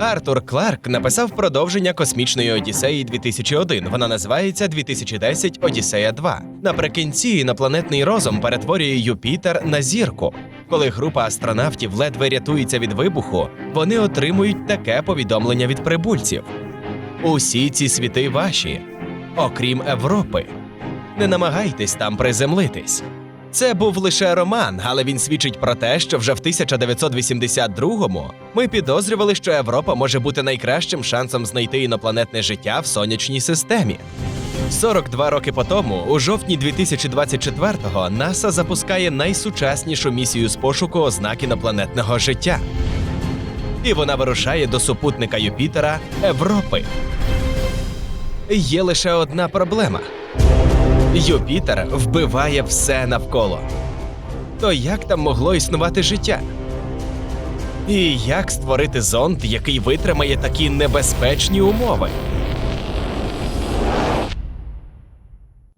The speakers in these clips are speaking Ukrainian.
Артур Кларк написав продовження космічної Одіссеї 2001. Вона називається 2010 Одіссея 2. Наприкінці інопланетний розум перетворює Юпітер на зірку. Коли група астронавтів ледве рятується від вибуху, вони отримують таке повідомлення від прибульців: усі ці світи ваші, окрім Європи. Не намагайтесь там приземлитись. Це був лише роман, але він свідчить про те, що вже в 1982-му ми підозрювали, що Європа може бути найкращим шансом знайти інопланетне життя в сонячній системі. 42 роки по тому, у жовтні 2024-го, НАСА запускає найсучаснішу місію з пошуку ознак інопланетного життя. І вона вирушає до супутника Юпітера Європи. Є лише одна проблема. Юпітер вбиває все навколо. То як там могло існувати життя? І як створити зонд, який витримає такі небезпечні умови?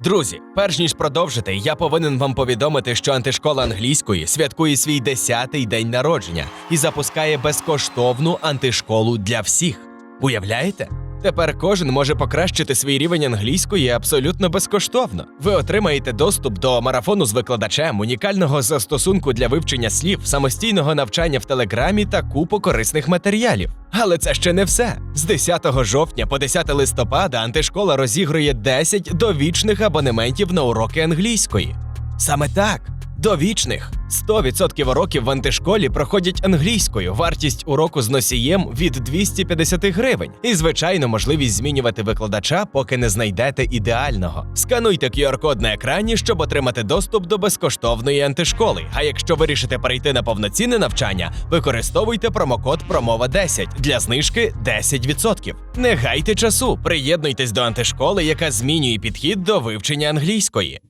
Друзі, перш ніж продовжити, я повинен вам повідомити, що антишкола англійської святкує свій 10-й день народження і запускає безкоштовну антишколу для всіх. Уявляєте? Тепер кожен може покращити свій рівень англійської абсолютно безкоштовно. Ви отримаєте доступ до марафону з викладачем, унікального застосунку для вивчення слів, самостійного навчання в телеграмі та купу корисних матеріалів. Але це ще не все. З 10 жовтня по 10 листопада антишкола розігрує 10 довічних абонементів на уроки англійської. Саме так. Довічних 100% уроків в антишколі проходять англійською. Вартість уроку з носієм від 250 гривень. І, звичайно, можливість змінювати викладача, поки не знайдете ідеального. Скануйте QR-код на екрані, щоб отримати доступ до безкоштовної антишколи. А якщо вирішите перейти на повноцінне навчання, використовуйте промокод промова 10 для знижки 10%. Не гайте часу, приєднуйтесь до антишколи, яка змінює підхід до вивчення англійської.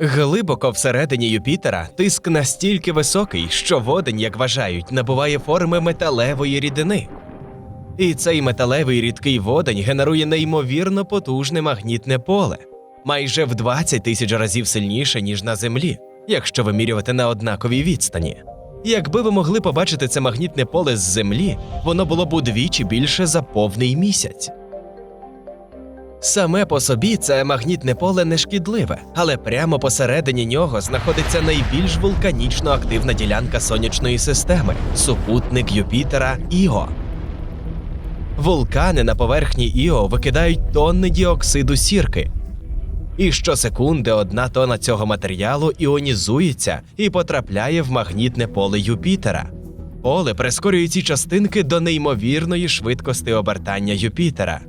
Глибоко всередині Юпітера тиск настільки високий, що водень, як вважають, набуває форми металевої рідини. І цей металевий рідкий водень генерує неймовірно потужне магнітне поле, майже в 20 тисяч разів сильніше, ніж на Землі, якщо вимірювати на однаковій відстані. Якби ви могли побачити це магнітне поле з Землі, воно було б удвічі більше за повний місяць. Саме по собі це магнітне поле не шкідливе, але прямо посередині нього знаходиться найбільш вулканічно активна ділянка сонячної системи супутник Юпітера Іо. Вулкани на поверхні Іо викидають тонни діоксиду сірки. І щосекунди одна тона цього матеріалу іонізується і потрапляє в магнітне поле Юпітера. Поле прискорює ці частинки до неймовірної швидкості обертання Юпітера.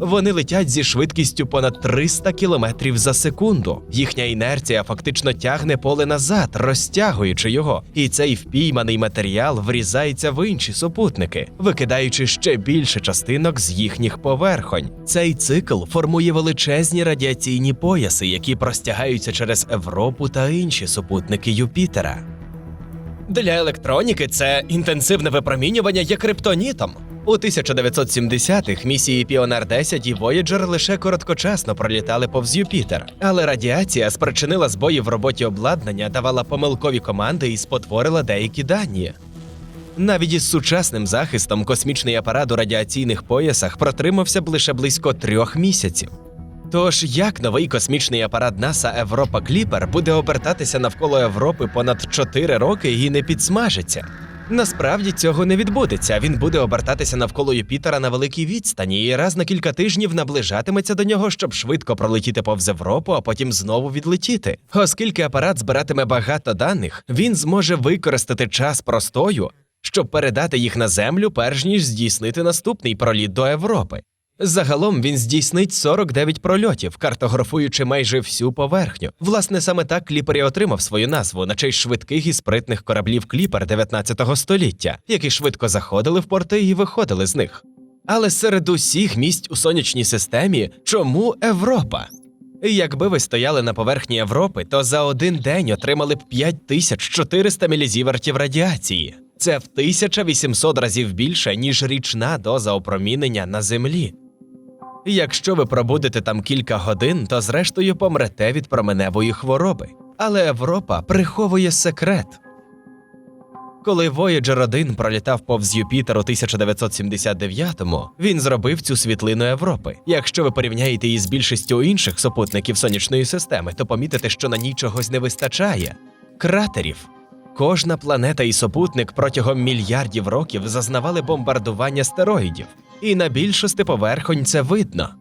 Вони летять зі швидкістю понад 300 км за секунду. Їхня інерція фактично тягне поле назад, розтягуючи його, і цей впійманий матеріал врізається в інші супутники, викидаючи ще більше частинок з їхніх поверхонь. Цей цикл формує величезні радіаційні пояси, які простягаються через Європу та інші супутники Юпітера. Для електроніки це інтенсивне випромінювання є криптонітом. У 1970-х місії Піонер 10 і Voyager лише короткочасно пролітали повз Юпітер, але радіація спричинила збої в роботі обладнання, давала помилкові команди і спотворила деякі дані. Навіть із сучасним захистом космічний апарат у радіаційних поясах протримався б лише близько трьох місяців. Тож як новий космічний апарат НАСА Европа Кліпер буде обертатися навколо Європи понад 4 роки і не підсмажиться? Насправді цього не відбудеться. Він буде обертатися навколо Юпітера на великій відстані і раз на кілька тижнів наближатиметься до нього, щоб швидко пролетіти повз Європу, а потім знову відлетіти. Оскільки апарат збиратиме багато даних, він зможе використати час простою, щоб передати їх на землю, перш ніж здійснити наступний проліт до Європи. Загалом він здійснить 49 прольотів, картографуючи майже всю поверхню. Власне, саме так Кліпер і отримав свою назву на честь швидких і спритних кораблів Кліпер 19 століття, які швидко заходили в порти і виходили з них. Але серед усіх місць у сонячній системі чому Європа? Якби ви стояли на поверхні Європи, то за один день отримали б 5400 мілізівертів радіації. Це в 1800 разів більше, ніж річна доза опромінення на Землі. Якщо ви пробудете там кілька годин, то зрештою помрете від променевої хвороби. Але Європа приховує секрет. Коли Voyager 1 пролітав повз Юпітер у 1979-му, він зробив цю світлину Європи. Якщо ви порівняєте її з більшістю інших супутників сонячної системи, то помітите, що на ній чогось не вистачає кратерів. Кожна планета і супутник протягом мільярдів років зазнавали бомбардування стероїдів, і на більшості поверхонь це видно.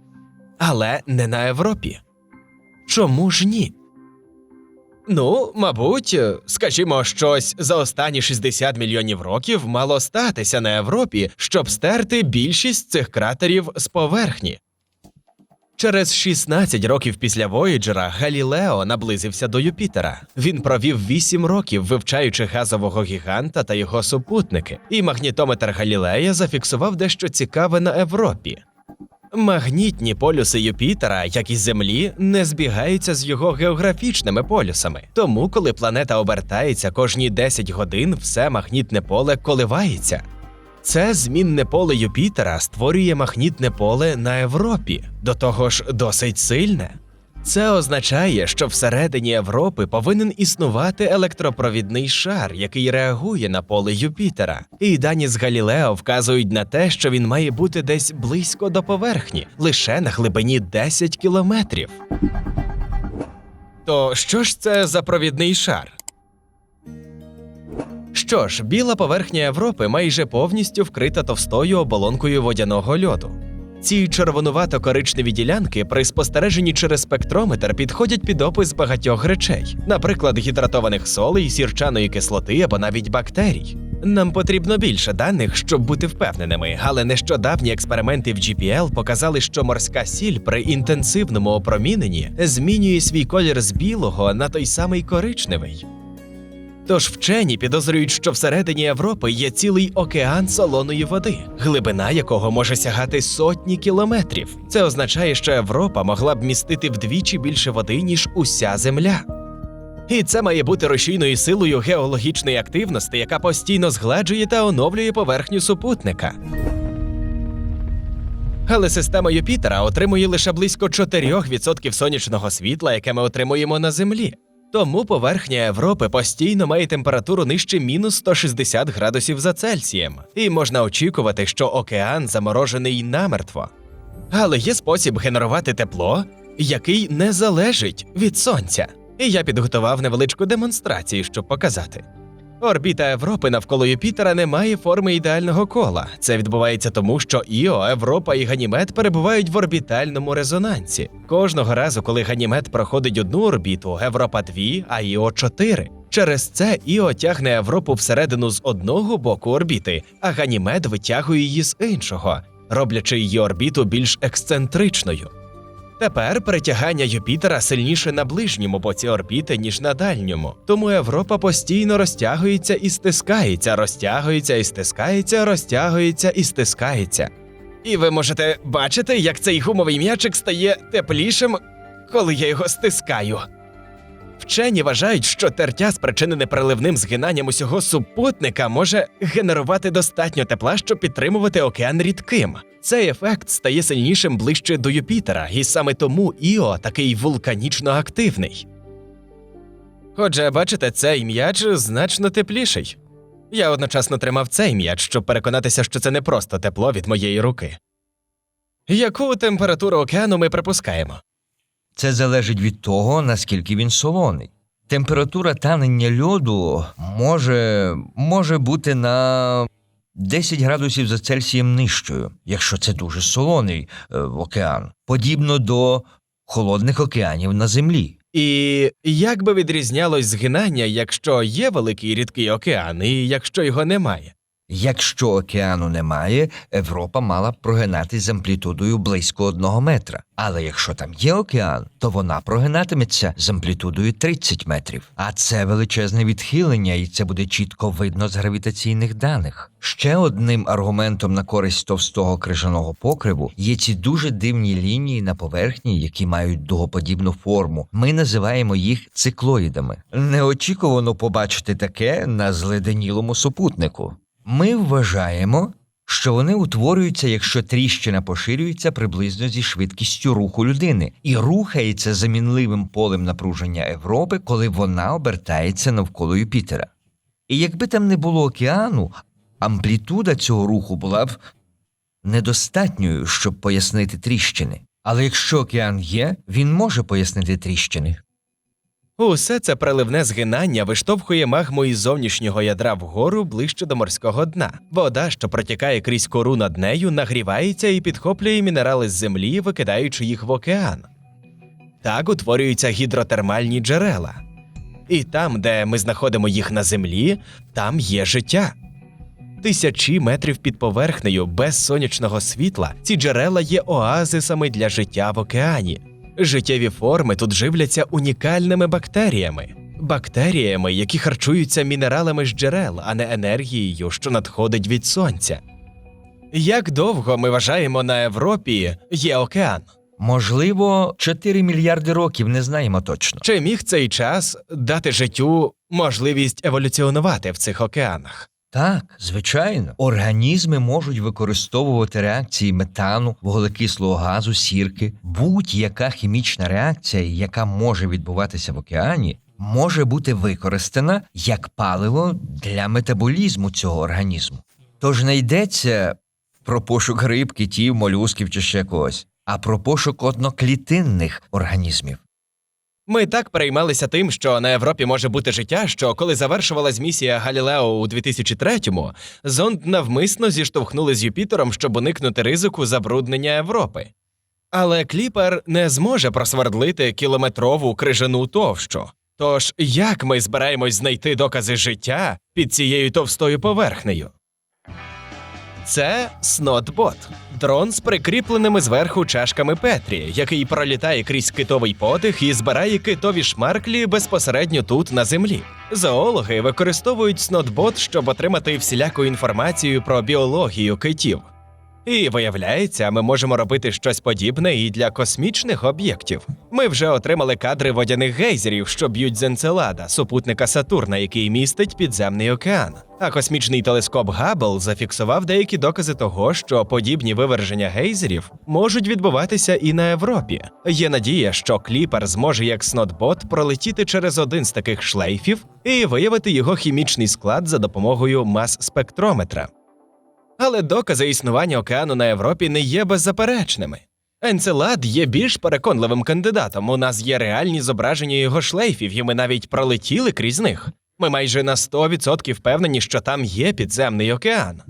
Але не на Європі. Чому ж ні? Ну, мабуть, скажімо, щось за останні 60 мільйонів років мало статися на Європі, щоб стерти більшість цих кратерів з поверхні. Через 16 років після Вояджера Галілео наблизився до Юпітера. Він провів 8 років, вивчаючи газового гіганта та його супутники, і магнітометр Галілея зафіксував дещо цікаве на Європі. Магнітні полюси Юпітера, як і Землі, не збігаються з його географічними полюсами. Тому, коли планета обертається кожні 10 годин, все магнітне поле коливається. Це змінне поле Юпітера створює магнітне поле на Європі, до того ж досить сильне. Це означає, що всередині Європи повинен існувати електропровідний шар, який реагує на поле Юпітера. І дані з Галілео вказують на те, що він має бути десь близько до поверхні, лише на глибині 10 кілометрів. То що ж це за провідний шар? Що ж, біла поверхня Європи майже повністю вкрита товстою оболонкою водяного льоду. Ці червонувато-коричневі ділянки при спостереженні через спектрометр підходять під опис багатьох речей, наприклад, гідратованих солей, сірчаної кислоти або навіть бактерій. Нам потрібно більше даних, щоб бути впевненими, але нещодавні експерименти в GPL показали, що морська сіль при інтенсивному опроміненні змінює свій колір з білого на той самий коричневий. Тож вчені підозрюють, що всередині Європи є цілий океан солоної води, глибина якого може сягати сотні кілометрів. Це означає, що Європа могла б містити вдвічі більше води, ніж уся Земля. І це має бути рушійною силою геологічної активності, яка постійно згладжує та оновлює поверхню супутника. Але система Юпітера отримує лише близько 4% сонячного світла, яке ми отримуємо на Землі. Тому поверхня Європи постійно має температуру нижче мінус 160 градусів за Цельсієм, і можна очікувати, що океан заморожений намертво. Але є спосіб генерувати тепло, який не залежить від сонця. І я підготував невеличку демонстрацію, щоб показати. Орбіта Європи навколо Юпітера не має форми ідеального кола. Це відбувається тому, що Іо, Європа і Ганімед перебувають в орбітальному резонансі. Кожного разу, коли Ганімед проходить одну орбіту, Європа 2, а Іо 4. Через це Іо тягне Європу всередину з одного боку орбіти, а Ганімед витягує її з іншого, роблячи її орбіту більш ексцентричною. Тепер притягання Юпітера сильніше на ближньому боці орбіти, ніж на дальньому. Тому Європа постійно розтягується і стискається, розтягується і стискається, розтягується і стискається. І ви можете бачити, як цей гумовий м'ячик стає теплішим, коли я його стискаю. Вчені вважають, що тертя, спричинене приливним згинанням усього супутника, може генерувати достатньо тепла, щоб підтримувати океан рідким. Цей ефект стає сильнішим ближче до Юпітера, і саме тому Іо такий вулканічно активний. Отже, бачите, цей м'яч значно тепліший. Я одночасно тримав цей м'яч, щоб переконатися, що це не просто тепло від моєї руки. Яку температуру океану ми припускаємо? Це залежить від того, наскільки він солоний. Температура танення льоду може, може бути на 10 градусів за Цельсієм нижчою, якщо це дуже солоний е, океан, подібно до холодних океанів на землі. І як би відрізнялось згинання, якщо є великий рідкий океан, і якщо його немає? Якщо океану немає, Європа мала б прогинатись з амплітудою близько одного метра. Але якщо там є океан, то вона прогинатиметься з амплітудою 30 метрів. А це величезне відхилення, і це буде чітко видно з гравітаційних даних. Ще одним аргументом на користь товстого крижаного покриву є ці дуже дивні лінії на поверхні, які мають дугоподібну форму. Ми називаємо їх циклоїдами. Неочікувано побачити таке на зледенілому супутнику. Ми вважаємо, що вони утворюються, якщо тріщина поширюється приблизно зі швидкістю руху людини і рухається замінливим полем напруження Європи, коли вона обертається навколо Юпітера. І якби там не було океану, амплітуда цього руху була б недостатньою, щоб пояснити тріщини. Але якщо океан є, він може пояснити тріщини. Усе це приливне згинання виштовхує магму із зовнішнього ядра вгору ближче до морського дна. Вода, що протікає крізь кору над нею, нагрівається і підхоплює мінерали з землі, викидаючи їх в океан. Так утворюються гідротермальні джерела. І там, де ми знаходимо їх на землі, там є життя. Тисячі метрів під поверхнею без сонячного світла ці джерела є оазисами для життя в океані. Життєві форми тут живляться унікальними бактеріями, бактеріями, які харчуються мінералами з джерел, а не енергією, що надходить від сонця. Як довго ми вважаємо на Європі є океан? Можливо, 4 мільярди років не знаємо точно. Чи міг цей час дати життю можливість еволюціонувати в цих океанах? Так, звичайно, організми можуть використовувати реакції метану, вуглекислого газу, сірки. Будь-яка хімічна реакція, яка може відбуватися в океані, може бути використана як паливо для метаболізму цього організму. Тож не йдеться про пошук риб, китів, молюсків чи ще когось, а про пошук одноклітинних організмів. Ми так переймалися тим, що на Європі може бути життя, що коли завершувалась місія Галілео у 2003-му, зонд навмисно зіштовхнули з Юпітером, щоб уникнути ризику забруднення Європи. Але кліпер не зможе просвердлити кілометрову крижану товщу. Тож як ми збираємось знайти докази життя під цією товстою поверхнею? Це Снотбот дрон з прикріпленими зверху чашками Петрі, який пролітає крізь китовий потих і збирає китові шмарклі безпосередньо тут на землі. Зоологи використовують Снотбот, щоб отримати всіляку інформацію про біологію китів. І виявляється, ми можемо робити щось подібне і для космічних об'єктів. Ми вже отримали кадри водяних гейзерів, що б'ють з Енцелада, супутника Сатурна, який містить підземний океан. А космічний телескоп Габл зафіксував деякі докази того, що подібні виверження гейзерів можуть відбуватися і на Європі. Є надія, що кліпер зможе як снотбот пролетіти через один з таких шлейфів і виявити його хімічний склад за допомогою мас-спектрометра. Але докази існування океану на Європі не є беззаперечними. Енцелад є більш переконливим кандидатом. У нас є реальні зображення його шлейфів, і ми навіть пролетіли крізь них. Ми майже на 100% впевнені, що там є підземний океан.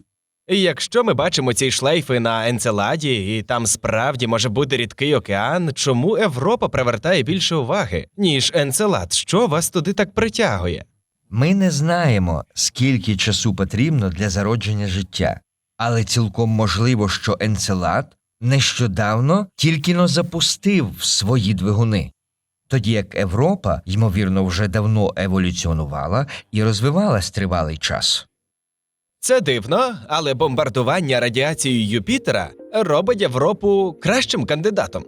І якщо ми бачимо ці шлейфи на Енцеладі, і там справді може бути рідкий океан, чому Європа привертає більше уваги, ніж Енцелад? Що вас туди так притягує? Ми не знаємо, скільки часу потрібно для зародження життя, але цілком можливо, що Енцелад нещодавно тільки но запустив свої двигуни, тоді як Європа, ймовірно, вже давно еволюціонувала і розвивалась тривалий час. Це дивно, але бомбардування радіацією Юпітера робить Європу кращим кандидатом.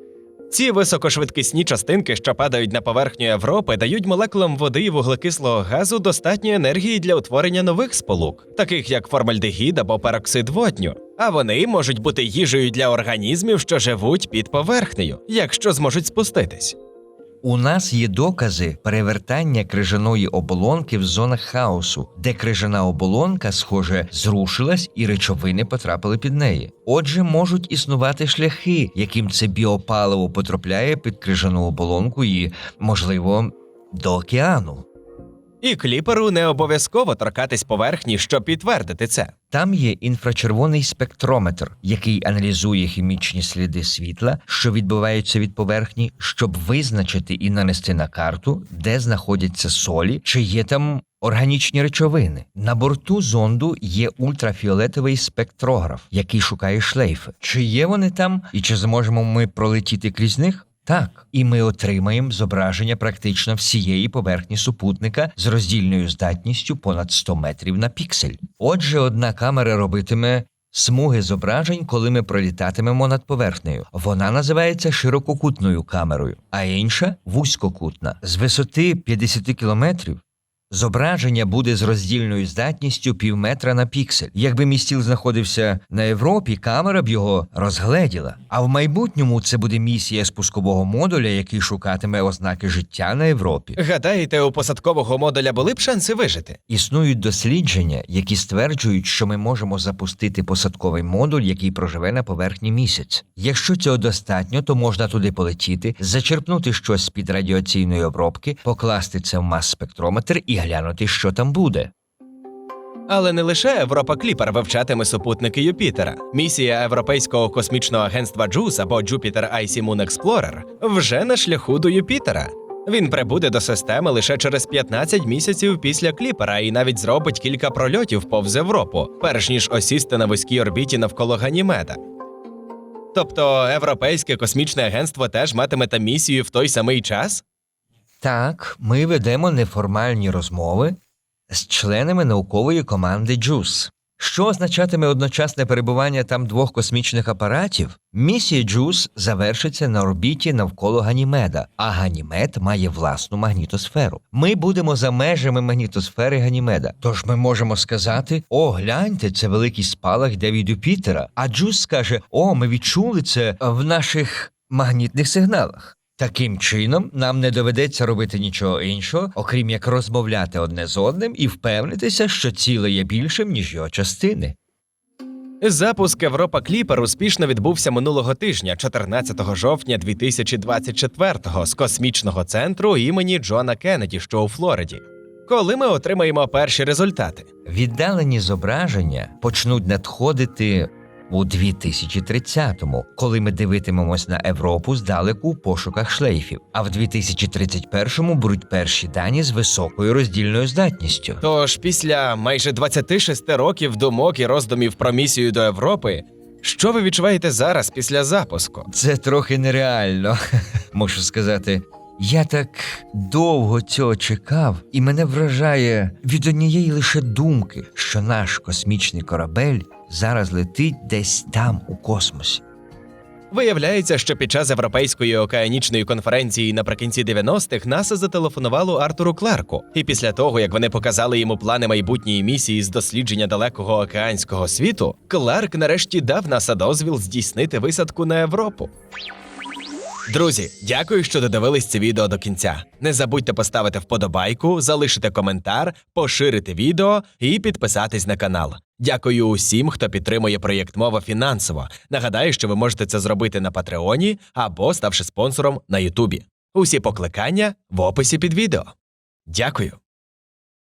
Ці високошвидкісні частинки, що падають на поверхню Європи, дають молекулам води і вуглекислого газу достатньо енергії для утворення нових сполук, таких як формальдегід або пероксид водню. А вони можуть бути їжею для організмів, що живуть під поверхнею, якщо зможуть спуститись. У нас є докази перевертання крижаної оболонки в зонах хаосу, де крижана оболонка, схоже, зрушилась і речовини потрапили під неї. Отже, можуть існувати шляхи, яким це біопаливо потрапляє під крижану оболонку і, можливо, до океану. І кліперу не обов'язково торкатись поверхні, щоб підтвердити це. Там є інфрачервоний спектрометр, який аналізує хімічні сліди світла, що відбуваються від поверхні, щоб визначити і нанести на карту, де знаходяться солі, чи є там органічні речовини. На борту зонду є ультрафіолетовий спектрограф, який шукає шлейфи. Чи є вони там, і чи зможемо ми пролетіти крізь них? Так, і ми отримаємо зображення практично всієї поверхні супутника з роздільною здатністю понад 100 метрів на піксель. Отже, одна камера робитиме смуги зображень, коли ми пролітатимемо над поверхнею. Вона називається ширококутною камерою, а інша вузькокутна. З висоти 50 кілометрів Зображення буде з роздільною здатністю пів метра на піксель. Якби містіл знаходився на Європі, камера б його розгледіла. А в майбутньому це буде місія спускового модуля, який шукатиме ознаки життя на Європі. Гадаєте, у посадкового модуля були б шанси вижити? Існують дослідження, які стверджують, що ми можемо запустити посадковий модуль, який проживе на поверхні місяць. Якщо цього достатньо, то можна туди полетіти, зачерпнути щось з під радіаційної обробки, покласти це в мас-спектрометр і глянути, що там буде. Але не лише Європа Кліпер вивчатиме супутники Юпітера. Місія Європейського космічного агентства JUICE або Jupiter Icy Moon Explorer вже на шляху до Юпітера. Він прибуде до системи лише через 15 місяців після Кліпера і навіть зробить кілька прольотів повз Європу, перш ніж осісти на вузькій орбіті навколо Ганімеда. Тобто Європейське космічне агентство теж матиме та місію в той самий час? Так, ми ведемо неформальні розмови з членами наукової команди JUICE. Що означатиме одночасне перебування там двох космічних апаратів? Місія JUICE завершиться на орбіті навколо Ганімеда, а Ганімед має власну магнітосферу. Ми будемо за межами магнітосфери Ганімеда. Тож ми можемо сказати: о, гляньте, це великий спалах йде від Юпітера. А JUICE скаже: О, ми відчули це в наших магнітних сигналах. Таким чином, нам не доведеться робити нічого іншого, окрім як розмовляти одне з одним і впевнитися, що ціле є більшим, ніж його частини. Запуск Європа Кліпер успішно відбувся минулого тижня, 14 жовтня 2024-го, з космічного центру імені Джона Кеннеді, що у Флориді. Коли ми отримаємо перші результати? Віддалені зображення почнуть надходити у 2030-му, коли ми дивитимемось на Європу здалеку у пошуках шлейфів, а в 2031-му будуть перші дані з високою роздільною здатністю. Тож після майже 26 років думок і роздумів про місію до Європи, що ви відчуваєте зараз після запуску? Це трохи нереально, можу сказати. Я так довго цього чекав, і мене вражає від однієї лише думки, що наш космічний корабель зараз летить десь там у космосі. Виявляється, що під час Європейської океанічної конференції наприкінці 90-х НАСА зателефонувало Артуру Кларку, і після того, як вони показали йому плани майбутньої місії з дослідження далекого океанського світу, Кларк нарешті дав НАСА дозвіл здійснити висадку на Європу. Друзі, дякую, що додивились це відео до кінця. Не забудьте поставити вподобайку, залишити коментар, поширити відео і підписатись на канал. Дякую усім, хто підтримує проєкт мова фінансово. Нагадаю, що ви можете це зробити на Патреоні або ставши спонсором на Ютубі. Усі покликання в описі під відео. Дякую.